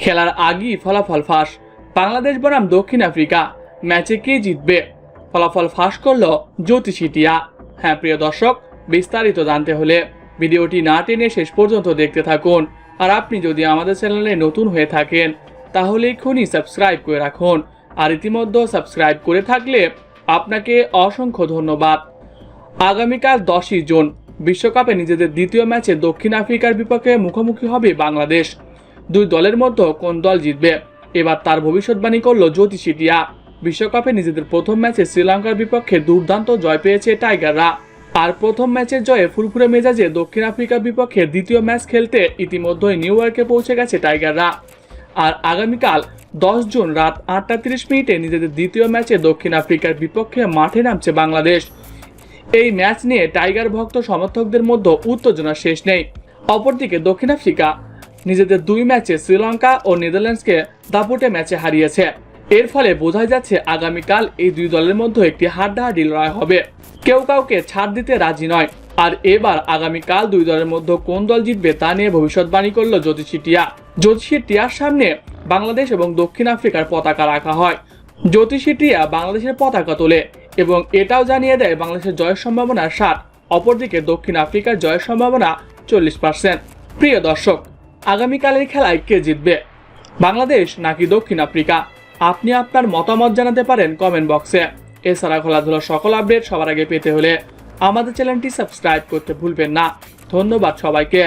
খেলার আগেই ফলাফল ফাঁস। বাংলাদেশ বনাম দক্ষিণ আফ্রিকা, ম্যাচে কে জিতবে? ফলাফল ফাঁস করল জ্যোতিষিটিয়া হ্যাঁ প্রিয় দর্শক, বিস্তারিত জানতে হলে ভিডিওটি না টেনে শেষ পর্যন্ত দেখতে থাকুন। আর আপনি যদি আমাদের চ্যানেলে নতুন হয়ে থাকেন, তাহলে এক্ষুনি সাবস্ক্রাইব করে রাখুন। আর ইতিমধ্যে সাবস্ক্রাইব করে থাকলে আপনাকে অসংখ্য ধন্যবাদ। আগামীকাল দশই জুন, বিশ্বকাপে নিজেদের দ্বিতীয় ম্যাচে দক্ষিণ আফ্রিকার বিপক্ষে মুখোমুখি হবে বাংলাদেশ। দুই দলের মধ্যে কোন দল জিতবে? এবার তার ভবিষ্যৎবাণী করল জ্যোতিষিটিয়া বিশ্বকাপে নিজেদের প্রথম ম্যাচে শ্রীলঙ্কার বিপক্ষে দুর্দান্ত জয় পেয়েছে টাইগাররা। আর প্রথম ম্যাচের জয়ে ফুরফুরে মেজাজে দক্ষিণ আফ্রিকার বিপক্ষে দ্বিতীয় ম্যাচ খেলতে ইতিমধ্যেই নিউ ইয়র্কে পৌঁছে গেছে টাইগাররা। আর আগামীকাল দশ জুন রাত আটটা তিরিশ মিনিটে নিজেদের দ্বিতীয় ম্যাচে দক্ষিণ আফ্রিকার বিপক্ষে মাঠে নামছে বাংলাদেশ। এই ম্যাচ নিয়ে টাইগার ভক্ত সমর্থকদের মধ্যে উত্তেজনা শেষ নেই। অপরদিকে দক্ষিণ আফ্রিকা নিজেদের দুই ম্যাচে শ্রীলঙ্কা ও নেদারল্যান্ডসকে দাপুটে ম্যাচে হারিয়েছে। এর ফলে বোঝা যাচ্ছে আগামীকাল এই দুই দলের মধ্যে একটি হাড্ডাহাড্ডি লড়াই হবে। কেউ কাউকে ছাড় দিতে রাজি নয়। আর এবার আগামীকাল দুই দলের মধ্যে কোন দল জিতবে তা নিয়ে ভবিষ্যৎবাণী করল জ্যোতিষী টিয়া। জ্যোতিষী টিয়ার সামনে বাংলাদেশ এবং দক্ষিণ আফ্রিকার পতাকা রাখা হয়। জ্যোতিষী টিয়া বাংলাদেশের পতাকা তোলে এবং এটাও জানিয়ে দেয় বাংলাদেশের জয়ের সম্ভাবনা ষাট অপরদিকে দক্ষিণ আফ্রিকার জয়ের সম্ভাবনা চল্লিশ পার্সেন্ট প্রিয় দর্শক আগামীকালের খেলায় কে জিতবে? বাংলাদেশ নাকি দক্ষিণ আফ্রিকা? আপনি আপনার মতামত জানাতে পারেন কমেন্ট বক্সে এছাড়া খেলাধুলার সকল আপডেট সবার আগে পেতে হলে আমাদের চ্যানেলটি সাবস্ক্রাইব করতে ভুলবেন না। ধন্যবাদ সবাইকে।